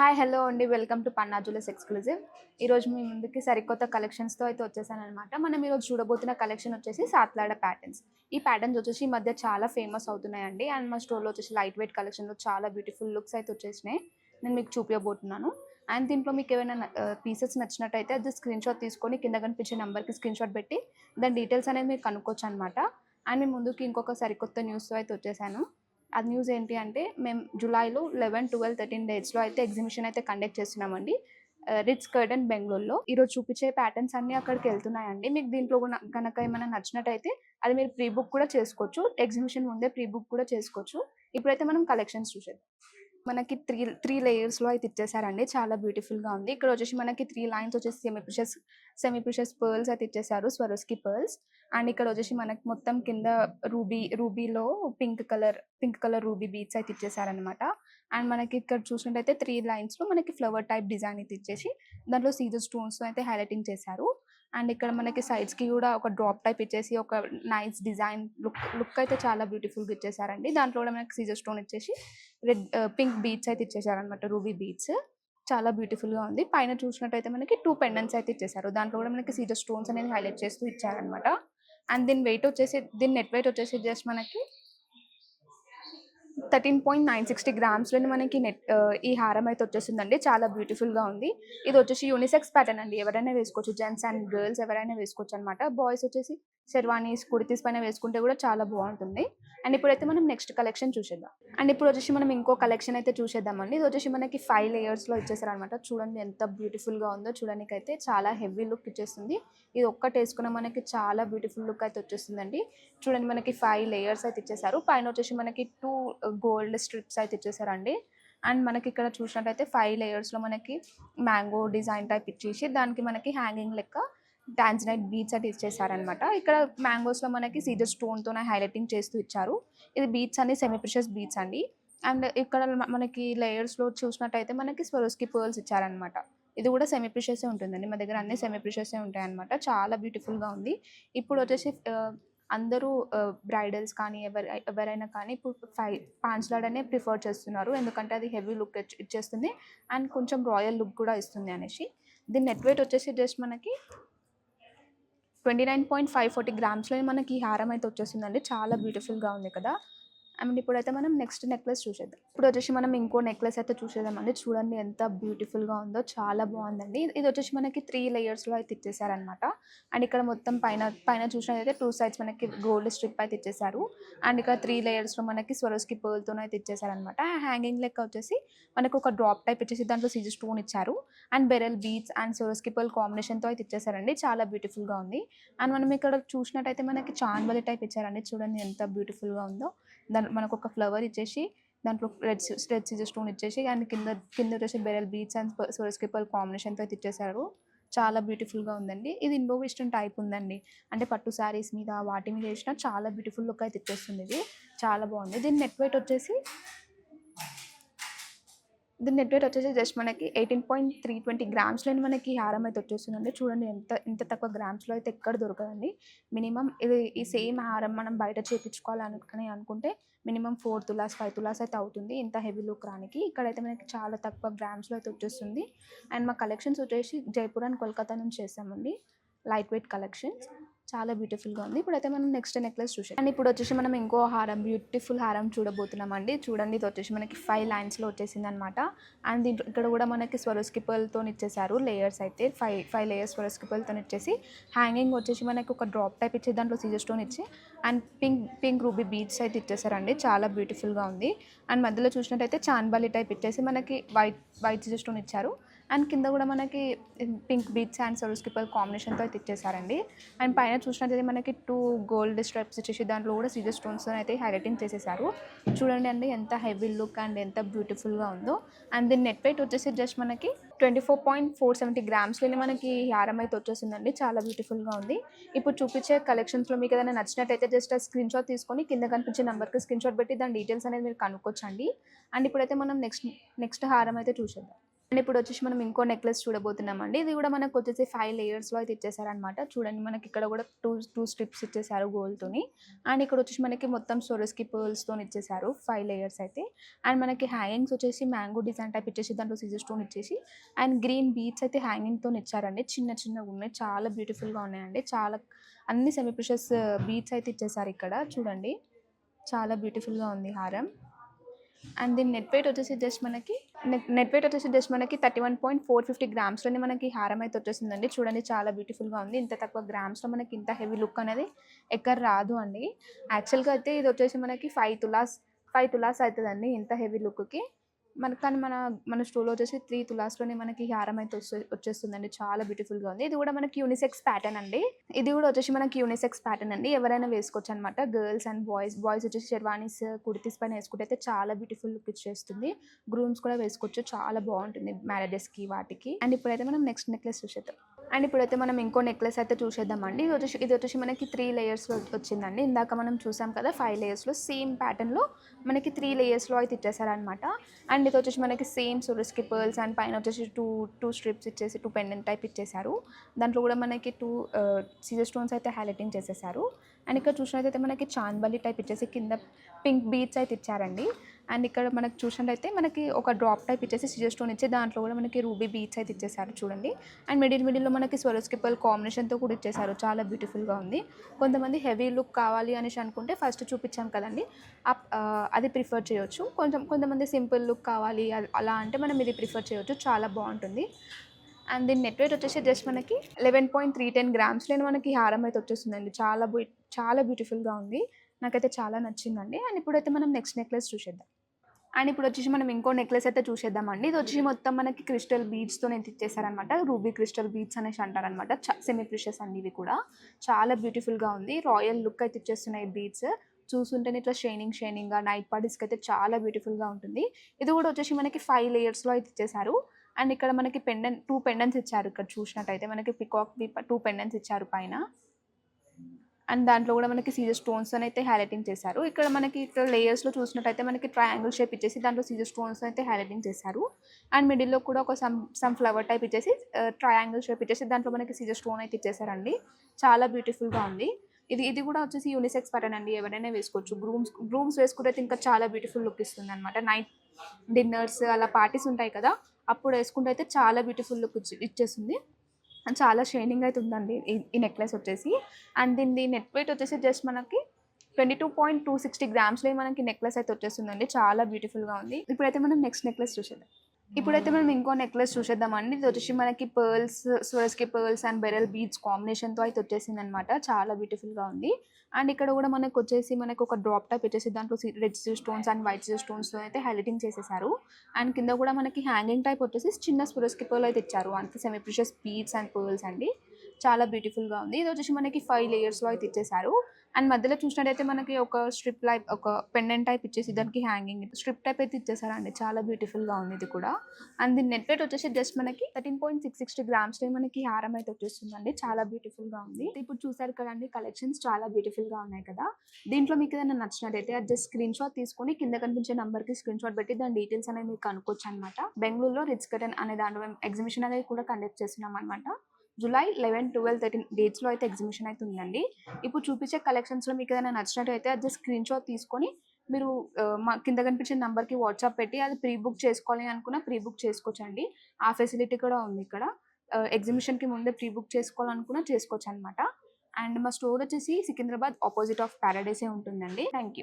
Hi hello అండి. Welcome to Panna jewellers exclusive. ఈరోజు మీ ముందుకి సరికొత్త కలెక్షన్స్తో అయితే వచ్చేసానమాట మనం ఈరోజు చూడబోతున్న కలెక్షన్ వచ్చేసి సాత్లాడ ప్యాటర్న్స్ ఈ ప్యాటర్న్స్ వచ్చేసి ఈ మధ్య చాలా ఫేమస్ అవుతున్నాయండి. అండ్ మా స్టోర్లో వచ్చేసి లైట్ వెయిట్ కలెక్షన్లో చాలా బ్యూటిఫుల్ లుక్స్ అయితే వచ్చేసినాయి. నేను మీకు చూపించబోతున్నాను అండ్ దీంట్లో మీకు ఏమైనా పీసెస్ నచ్చినట్టయితే అది స్క్రీన్ షాట్ తీసుకొని కింద కనిపించే నెంబర్కి స్క్రీన్ షాట్ పెట్టి దాని డీటెయిల్స్ అనేది మీరు కనుక్కోవచ్చు అనమాట అండ్ మీ ముందుకి ఇంకొక సరికొత్త న్యూస్తో అయితే వచ్చేసాను. అది న్యూస్ ఏంటి అంటే మేము జూలైలో లెవెన్ ట్వెల్వ్ థర్టీన్ డేట్స్లో అయితే ఎగ్జిబిషన్ అయితే కండక్ట్ చేస్తున్నామండి. రిచ్ కర్డన్ బెంగళూరులో ఈరోజు చూపించే ప్యాటర్న్స్ అన్నీ అక్కడికి వెళ్తున్నాయండి. మీకు దీంట్లో కనుక గనక ఏమైనా నచ్చినట్టయితే అది మీరు ప్రీ బుక్ కూడా చేసుకోవచ్చు. ఎగ్జిబిషన్ ముందే ప్రీ బుక్ కూడా చేసుకోవచ్చు. ఇప్పుడైతే మనం కలెక్షన్స్ చూసేద్దాం. మనకి త్రీ త్రీ లేయర్స్లో అయితే ఇచ్చేసారండి. చాలా బ్యూటిఫుల్గా ఉంది. ఇక్కడ వచ్చేసి మనకి త్రీ లైన్స్ వచ్చేసి semi precious semi precious pearls అయితే ఇచ్చేసారు. స్వరోస్కి పర్ల్స్ అండ్ ఇక్కడ వచ్చేసి మనకి మొత్తం కింద ruby రూబీలో pink colour pink colour ruby beads అయితే ఇచ్చేసారనమాట అండ్ మనకి ఇక్కడ చూసినట్టయితే త్రీ లైన్స్లో మనకి ఫ్లవర్ టైప్ డిజైన్ అయితే ఇచ్చేసి దాంట్లో సీజర్ స్టోన్స్ అయితే హైలైటింగ్ చేశారు. అండ్ ఇక్కడ మనకి సైడ్స్కి కూడా ఒక డ్రాప్ టైప్ ఇచ్చేసి ఒక నైస్ డిజైన్ లుక్ లుక్ అయితే చాలా బ్యూటిఫుల్గా ఇచ్చేసారండి. దాంట్లో కూడా మనకి సీజర్ స్టోన్ ఇచ్చేసి రెడ్ పింక్ బీట్స్ అయితే ఇచ్చేసారనమాట రూబీ బీట్స్ చాలా బ్యూటిఫుల్గా ఉంది. పైన చూసినట్టయితే మనకి టూ పెండెంట్స్ అయితే ఇచ్చేసారు. దాంట్లో కూడా మనకి సీజర్ స్టోన్స్ అనేది హైలైట్ చేస్తూ ఇచ్చారనమాట అండ్ దీని వెయిట్ వచ్చేసి దీని నెట్ వెయిట్ వచ్చేసి జస్ట్ మనకి థర్టీన్ పాయింట్ నైన్ సిక్స్టీ గ్రామ్స్లోని మనకి నెట్ ఈ హారం అయితే వచ్చేసిందండి చాలా బ్యూటిఫుల్గా ఉంది. ఇది వచ్చేసి యూనిసెక్స్ ప్యాటర్న్ అండి. ఎవరైనా వేసుకోవచ్చు. జెంట్స్ అండ్ గర్ల్స్ ఎవరైనా వేసుకోవచ్చు అనమాట బాయ్స్ వచ్చేసి షెర్వానీస్ కుర్తీస్ పైన వేసుకుంటే కూడా చాలా బాగుంటుంది. అండ్ ఇప్పుడైతే మనం నెక్స్ట్ కలెక్షన్ చూసేద్దాం. అండ్ ఇప్పుడు వచ్చేసి మనం ఇంకో కలెక్షన్ అయితే చూసేద్దామండి. ఇది వచ్చేసి మనకి ఫైవ్ లేయర్స్లో ఇచ్చేసారు అనమాట చూడండి ఎంత బ్యూటిఫుల్గా ఉందో. చూడడానికి అయితే చాలా హెవీ లుక్ ఇచ్చేస్తుంది. ఇది ఒక్కటి వేసుకున్న మనకి చాలా బ్యూటిఫుల్ లుక్ అయితే వచ్చేస్తుందండి. చూడండి మనకి ఫైవ్ లేయర్స్ అయితే ఇచ్చేసారు. పైన వచ్చేసి మనకి టూ గోల్డ్ స్ట్రిప్స్ అయితే ఇచ్చేసారండి. అండ్ మనకి ఇక్కడ చూసినట్టయితే ఫైవ్ లేయర్స్లో మనకి మ్యాంగో డిజైన్ టైప్ ఇచ్చేసి దానికి మనకి హ్యాంగింగ్ లెక్క డాన్స్నైట్ బీట్స్ అయితే ఇచ్చేసారనమాట ఇక్కడ మ్యాంగోస్లో మనకి సీజర్ స్టోన్తోనే హైలైటింగ్ చేస్తూ ఇచ్చారు. ఇది బీట్స్ అన్ని సెమీ ప్రిషస్ బీట్స్ అండి. అండ్ ఇక్కడ మనకి లేయర్స్లో చూసినట్టయితే మనకి స్వరోస్కి పర్ల్స్ ఇచ్చారనమాట ఇది కూడా సెమీ ప్రిషియసే ఉంటుందండి. మా దగ్గర అన్ని సెమీ ప్రిషియసే ఉంటాయన్నమాట. చాలా బ్యూటిఫుల్గా ఉంది. ఇప్పుడు వచ్చేసి అందరూ బ్రైడల్స్ కానీ ఎవరి ఎవరైనా కానీ ఇప్పుడు ఫై పాంచ్లాడనే ప్రిఫర్ చేస్తున్నారు. ఎందుకంటే అది హెవీ లుక్ ఇచ్చేస్తుంది. అండ్ కొంచెం రాయల్ లుక్ కూడా ఇస్తుంది అనేసి. దీని నెట్ వెయిట్ వచ్చేసి జస్ట్ మనకి twenty nine point five forty గ్రామ్స్లో మనకి ఈ హారం అయితే వచ్చేసిందండి. చాలా బ్యూటిఫుల్గా ఉంది కదా. అండ్ ఇప్పుడైతే మనం నెక్స్ట్ నెక్లెస్ చూసేద్దాం. ఇప్పుడు వచ్చేసి మనం ఇంకో నెక్లెస్ అయితే చూసేద్దామండి చూడండి ఎంత బ్యూటిఫుల్గా ఉందో చాలా బాగుందండి. ఇది వచ్చేసి మనకి త్రీ లేయర్స్లో అయితే ఇచ్చేసారనమాట అండ్ ఇక్కడ మొత్తం పైన పైన చూసినట్టయితే టూ సైడ్స్ మనకి గోల్డ్ స్ట్రిప్ అయితే ఇచ్చేసారు. అండ్ ఇక్కడ త్రీ లేయర్స్లో మనకి స్వరోస్కి పర్ల్తో అయితే ఇచ్చేసారనమాట హ్యాంగింగ్ లెక్క వచ్చేసి మనకు ఒక డ్రాప్ టైప్ ఇచ్చేసి దాంట్లో సీజర్ స్టోన్ ఇచ్చారు. And beryl beads and Swarovski pearl కాంబినేషన్తో అయితే ఇచ్చేసారండి. చాలా బ్యూటిఫుల్గా ఉంది. అండ్ మనం ఇక్కడ చూసినట్టయితే మనకి చాన్బలి టైప్ ఇచ్చారండి. చూడండి ఎంత బ్యూటిఫుల్గా ఉందో. దాని మనకు ఒక ఫ్లవర్ ఇచ్చేసి దాంట్లో రెడ్ రెడ్ సీజర్ స్టోన్ ఇచ్చేసి అండ్ కింద కింద వచ్చేసి బెరల్ బీచ్ అండ్ సోరస్కి కాంబినేషన్తో అయితే ఇచ్చేసారు. చాలా బ్యూటిఫుల్గా ఉందండి. ఇది ఇండో వెస్ట్రన్ టైప్ ఉందండి. అంటే పట్టు శారీస్ మీద వాటి మీద వేసినా చాలా బ్యూటిఫుల్ లుక్ అయితే ఇచ్చేస్తుంది ఇది. చాలా బాగుంది. దీని నెట్ వెయిట్ వచ్చేసి దీని నెట్ వెయిట్ వచ్చేసి జస్ట్ మనకి ఎయిటీన్ పాయింట్ త్రీ ట్వంటీ గ్రామ్స్లో మనకి ఈ హారం అయితే వచ్చేస్తుందండి. చూడండి ఎంత ఇంత తక్కువ గ్రామ్స్లో అయితే ఎక్కడ దొరకదండి. మినిమం ఇది ఈ సేమ్ హారం మనం బయట చేయించుకోవాలని అనుకుంటే minimum four tolas five tolas అయితే అవుతుంది ఇంత హెవీ లుక్ రానికి. ఇక్కడైతే మనకి చాలా తక్కువ గ్రామ్స్లో అయితే వచ్చేస్తుంది. అండ్ మా కలెక్షన్స్ వచ్చేసి జైపూర్ అండ్ కోల్కతా నుంచి చేసామండి లైట్ వెయిట్ కలెక్షన్స్. చాలా బ్యూటిఫుల్గా ఉంది. ఇప్పుడైతే మనం నెక్స్ట్ నెక్లెస్ చూసాం అండ్ ఇప్పుడు వచ్చేసి మనం ఇంకో హారం బ్యూటిఫుల్ హారం చూడబోతున్నామండి. చూడండి ఇది వచ్చేసి మనకి ఫైవ్ లైన్స్లో వచ్చేసింది అనమాట అండ్ దీంట్లో ఇక్కడ కూడా మనకి స్వరస్కిపల్తో ఇచ్చేసారు లేయర్స్ అయితే ఫైవ్ ఫైవ్ లేయర్స్ స్వరస్కిపల్తో ఇచ్చేసి హ్యాంగింగ్ వచ్చేసి మనకి ఒక డ్రాప్ టైప్ ఇచ్చి దాంట్లో సీజర్ స్టోన్ ఇచ్చి and pink pink ruby beads అయితే ఇచ్చేసారండి చాలా బ్యూటిఫుల్గా ఉంది. అండ్ మధ్యలో చూసినట్టయితే చాన్బాలి టైప్ ఇచ్చేసి మనకి వైట్ వైట్ సీజర్ స్టోన్ ఇచ్చారు. అండ్ కింద కూడా మనకి పింక్ బీట్స్ అండ్ సొరస్కిపల్ కాంబినేషన్తో అయితే ఇచ్చేసారండి. అండ్ పైన చూసినట్లయితే మనకి టూ గోల్డ్ స్ట్రైప్స్ ఇచ్చేసి దాంట్లో కూడా సీజర్ స్టోన్స్ అయితే హైలైటింగ్ చేసేసారు. చూడండి అండి ఎంత హెవీ లుక్ అండ్ ఎంత బ్యూటిఫుల్గా ఉందో. అండ్ దీని నెట్ వెయిట్ వచ్చేసి జస్ట్ మనకి twenty four point four seventy గ్రామ్స్లోనే మనకి హారం అయితే వచ్చేసిందండి. చాలా బ్యూటిఫుల్గా ఉంది. ఇప్పుడు చూపించే కలెక్షన్స్లో మీకు ఏదైనా నచ్చినట్టయితే జస్ట్ ఆ స్క్రీన్ షాట్ తీసుకొని కింద కనిపించే నెంబర్కి స్క్రీన్ షాట్ పెట్టి దాని డీటెయిల్స్ అనేది మీరు కనుక్కోవచ్చండి. అండ్ ఇప్పుడైతే మనం నెక్స్ట్ నెక్స్ట్ హారం అయితే చూసేద్దాం. అండ్ ఇప్పుడు వచ్చేసి మనం ఇంకో నెక్లెస్ చూడబోతున్నామండి. ఇది కూడా మనకు వచ్చేసి ఫైవ్ లేయర్స్లో అయితే ఇచ్చేసారనమాట చూడండి మనకి ఇక్కడ కూడా టూ టూ స్ట్రిప్స్ ఇచ్చేసారు గోల్డ్తోని అండ్ ఇక్కడ వచ్చేసి మనకి మొత్తం సొరస్కి పర్ల్స్తో ఇచ్చేసారు ఫైవ్ లేయర్స్ అయితే. అండ్ మనకి హ్యాంగింగ్స్ వచ్చేసి మ్యాంగో డిజైన్ టైప్ ఇచ్చేసి దాంట్లో సీజర్ స్టోన్ ఇచ్చేసి అండ్ గ్రీన్ బీట్స్ అయితే హ్యాంగింగ్తో ఇచ్చారండి. చిన్న చిన్నగా ఉన్నాయి. చాలా బ్యూటిఫుల్గా ఉన్నాయండి. చాలా అన్ని సెమీ ప్రిషస్ బీట్స్ అయితే ఇచ్చేసారు ఇక్కడ. చూడండి చాలా బ్యూటిఫుల్గా ఉంది హారం. అండ్ దీని నెట్ వెయిట్ వచ్చేసి జస్ట్ మనకి నెట్ వెయిట్ వచ్చేసి జస్ట్ మనకి thirty one point four fifty గ్రామ్స్లోనే మనకి హారం అయితే వచ్చేసిందండి. చూడండి చాలా బ్యూటిఫుల్గా ఉంది. ఇంత తక్కువ గ్రామ్స్లో మనకి ఇంత హెవీ లుక్ అనేది ఎక్కడ రాదు అండి. యాక్చువల్గా అయితే ఇది వచ్చేసి మనకి ఫైవ్ తులాస్ ఫైవ్ తులాస్ అవుతుందండి ఇంత హెవీ లుక్కి మన కానీ మన మన స్టోర్లో వచ్చేసి త్రీ తులాస్లోనే మనకి హారం అయితే వచ్చే వచ్చేస్తుందండి. చాలా బ్యూటిఫుల్గా ఉంది. ఇది కూడా మనకి యూనిసెక్స్ ప్యాటర్న్ అండి. ఇది కూడా వచ్చేసి మనకి యూనిసెక్స్ ప్యాటర్న్ అండి. ఎవరైనా వేసుకోవచ్చు అనమాట గర్ల్స్ అండ్ బాయ్స్ బాయ్స్ వచ్చేసి షెర్వానీస్ కుర్తీస్ పైన వేసుకుంటే అయితే చాలా బ్యూటిఫుల్ లుక్ ఇచ్చేస్తుంది గ్రూమ్స్ కూడా వేసుకోవచ్చు. చాలా బాగుంటుంది మ్యారేజెస్కి వాటికి. అండ్ ఇప్పుడైతే మనం నెక్స్ట్ నెక్లెస్ చూసేద్దాం. అండ్ ఇప్పుడైతే మనం ఇంకో నెక్లెస్ అయితే చూసేద్దామండి. ఇది వచ్చేసి ఇది వచ్చేసి మనకి త్రీ లేయర్స్లో వచ్చిందండి. ఇందాక మనం చూసాం కదా ఫైవ్ లేయర్స్లో సేమ్ ప్యాటర్న్లో మనకి త్రీ లేయర్స్లో అయితే ఇచ్చేసారనమాట అండ్ ఇది వచ్చేసి మనకి సేమ్ సురస్కి పర్ల్స్ అండ్ పైన వచ్చేసి టూ టూ స్ట్రిప్స్ ఇచ్చేసి టూ పెండెంట్ టైప్ ఇచ్చేసారు దాంట్లో కూడా మనకి టూ సీజర్ స్టోన్స్ అయితే హైలైటింగ్ చేసేసారు అండ్ ఇక్కడ చూసినట్టయితే మనకి చాందబలి టైప్ ఇచ్చేసి కింద పింక్ బీట్స్ అయితే ఇచ్చారండి. అండ్ ఇక్కడ మనకు చూసినట్టయితే మనకి ఒక డ్రాప్ టైప్ ఇచ్చేసి సిజర్ స్టోన్ ఇచ్చి దాంట్లో కూడా మనకి రూబీ బీచ్ అయితే ఇచ్చేసారు చూడండి. అండ్ మిడిల్ మిడిల్లో మనకి స్వరస్కిపల్ కాంబినేషన్తో కూడా ఇచ్చేసారు చాలా బ్యూటిఫుల్గా ఉంది. కొంతమంది హెవీ లుక్ కావాలి అనేసి అనుకుంటే ఫస్ట్ చూపించాం కదండి. అప్- అది ప్రిఫర్ చేయొచ్చు. కొంచెం కొంతమంది సింపుల్ లుక్ కావాలి అలా అంటే మనం ఇది ప్రిఫర్ చేయొచ్చు. చాలా బాగుంటుంది. అండ్ దీని నెట్ వెయిట్ వచ్చేసి జస్ట్ మనకి eleven point three ten grams నేను మనకి హారం అయితే వచ్చేస్తుందండి. చాలా బ్యూ చాలా బ్యూటిఫుల్గా ఉంది. నాకైతే చాలా నచ్చిందండి. అండ్ ఇప్పుడైతే మనం నెక్స్ట్ నెక్లెస్ చూసేద్దాం. అండ్ ఇప్పుడు వచ్చేసి మనం ఇంకో నెక్లెస్ అయితే చూసేద్దామండి. ఇది వచ్చి మొత్తం మనకి క్రిస్టల్ బీడ్స్తో నేను ఇచ్చేసారనమాట రూబీ క్రిస్టల్ బీడ్స్ అనేసి అంటారనమాట సెమీ ప్రిషస్ అండి ఇవి కూడా. చాలా బ్యూటిఫుల్గా ఉంది. రాయల్ లుక్ అయితే ఇచ్చేస్తున్నాయి బీడ్స్ చూస్తుంటేనే ఇట్లా షైనింగ్ షైనింగ్గా నైట్ పార్టీస్కి అయితే చాలా బ్యూటిఫుల్గా ఉంటుంది. ఇది కూడా వచ్చేసి మనకి ఫైవ్ లేయర్స్లో అయితే ఇచ్చేసారు అండ్ ఇక్కడ మనకి పెండెన్ టూ పెండెన్స్ ఇచ్చారు. ఇక్కడ చూసినట్టయితే మనకి పికాక్ టూ పెండెన్స్ ఇచ్చారు పైన. అండ్ దాంట్లో కూడా మనకి సీజర్ స్టోన్స్ అయితే హైలైటింగ్ చేశారు. ఇక్కడ మనకి ఇక్కడ లేయర్స్లో చూసినట్టయితే మనకి ట్రయాంగిల్ షేప్ ఇచ్చేసి దాంట్లో సీజర్ స్టోన్స్ అయితే హైలైటింగ్ చేశారు. అండ్ మిడిల్లో కూడా ఒక సమ్ సమ్ ఫ్లవర్ టైప్ ఇచ్చేసి ట్రయాంగిల్ షేప్ ఇచ్చేసి దాంట్లో మనకి సీజర్ స్టోన్ అయితే ఇచ్చేసారండి చాలా బ్యూటిఫుల్గా ఉంది. ఇది ఇది కూడా వచ్చేసి యూనిసెక్స్ ప్యాటర్న్ అండి. ఎవరైనా వేసుకోవచ్చు. గ్రూమ్స్ గ్రూమ్స్ వేసుకుంటే అయితే ఇంకా చాలా బ్యూటిఫుల్ లుక్ ఇస్తుంది అనమాట నైట్ డిన్నర్స్ అలా పార్టీస్ ఉంటాయి కదా అప్పుడు వేసుకుంటే అయితే చాలా బ్యూటిఫుల్ లుక్ ఇచ్చేస్తుంది. అండ్ చాలా షైనింగ్ అయితే ఉందండి ఈ- నెక్లెస్ వచ్చేసి. అండ్ దీని నెట్ వెయిట్ వచ్చేసి జస్ట్ మనకి twenty two point two sixty గ్రామ్స్లో మనకి నెక్లెస్ అయితే వచ్చేస్తుందండి. చాలా బ్యూటిఫుల్గా ఉంది. ఇప్పుడైతే మనం నెక్స్ట్ నెక్లెస్ చూసేద్దాం. ఇప్పుడైతే మనం ఇంకో నెక్లెస్ చూసేద్దామండి. ఇది వచ్చేసి మనకి pearls Swarovski pearls and barrel beads కాంబినేషన్తో అయితే వచ్చేసింది అనమాట చాలా బ్యూటిఫుల్గా ఉంది. అండ్ ఇక్కడ కూడా మనకు వచ్చేసి మనకు ఒక డ్రాప్ టైప్ వచ్చేసి దాంట్లో red stones and white stones అయితే హైలైటింగ్ చేసేసారు. అండ్ కింద కూడా మనకి హ్యాంగింగ్ టైప్ వచ్చేసి చిన్న స్పురస్కి పర్ల్ అయితే ఇచ్చారు. అంత semi precious beads and pearls అండి. చాలా బ్యూటిఫుల్గా ఉంది. ఇది వచ్చేసి మనకి ఫైవ్ లేయర్స్లో అయితే ఇచ్చేసారు అండ్ మధ్యలో చూసినట్టయితే మనకి ఒక స్ట్రిప్ లైప్ ఒక పెండెంట్ టైప్ ఇచ్చేసి దానికి హ్యాంగింగ్ స్ట్రిప్ టైప్ అయితే ఇచ్చేసారండి చాలా బ్యూటిఫుల్గా ఉంది ఇది కూడా. అండ్ దీని నెట్ వెయిట్ వచ్చేసి జస్ట్ మనకి thirteen point six sixty grams మనకి హారం అయితే వచ్చేస్తుందండి. చాలా బ్యూటిఫుల్గా ఉంది. ఇప్పుడు చూసారు కదండి కలెక్షన్స్ చాలా బ్యూటిఫుల్గా ఉన్నాయి కదా. దీంట్లో మీకు ఏదైనా నచ్చినట్టయితే అది జస్ట్ స్క్రీన్ షాట్ తీసుకొని కింద కనిపించే నంబర్కి స్క్రీన్ షాట్ పెట్టి దాని డీటెయిల్స్ అనేది మీకు కనుక్కోవచ్చు అనమాట బెంగళూరులో రిచ్ కటన్ అనే దాంట్లో మేము ఎగ్జిబిషన్ అనేది కూడా కండక్ట్ చేస్తున్నాం అనమాట జూలై లెవెన్ ట్వెల్వ్ థర్టీన్ డేట్స్లో అయితే ఎగ్జిబిషన్ అయితే ఉందండి. ఇప్పుడు చూపించే కలెక్షన్స్లో మీకు ఏదైనా నచ్చినట్టయితే అది జస్ట్ స్క్రీన్ షాట్ తీసుకొని మీరు మా కింద కనిపించే నెంబర్కి వాట్సాప్ పెట్టి అది ప్రీ బుక్ చేసుకోవాలి అనుకున్న ప్రీ బుక్ చేసుకోవచ్చండి. ఆ ఫెసిలిటీ కూడా ఉంది ఇక్కడ. ఎగ్జిబిషన్కి ముందే ప్రీ బుక్ చేసుకోవాలనుకున్నా చేసుకోవచ్చు అనమాట అండ్ మా స్టోర్ వచ్చేసి సికింద్రాబాద్ ఆపోజిట్ ఆఫ్ ప్యారడైసే ఉంటుందండి. Thank you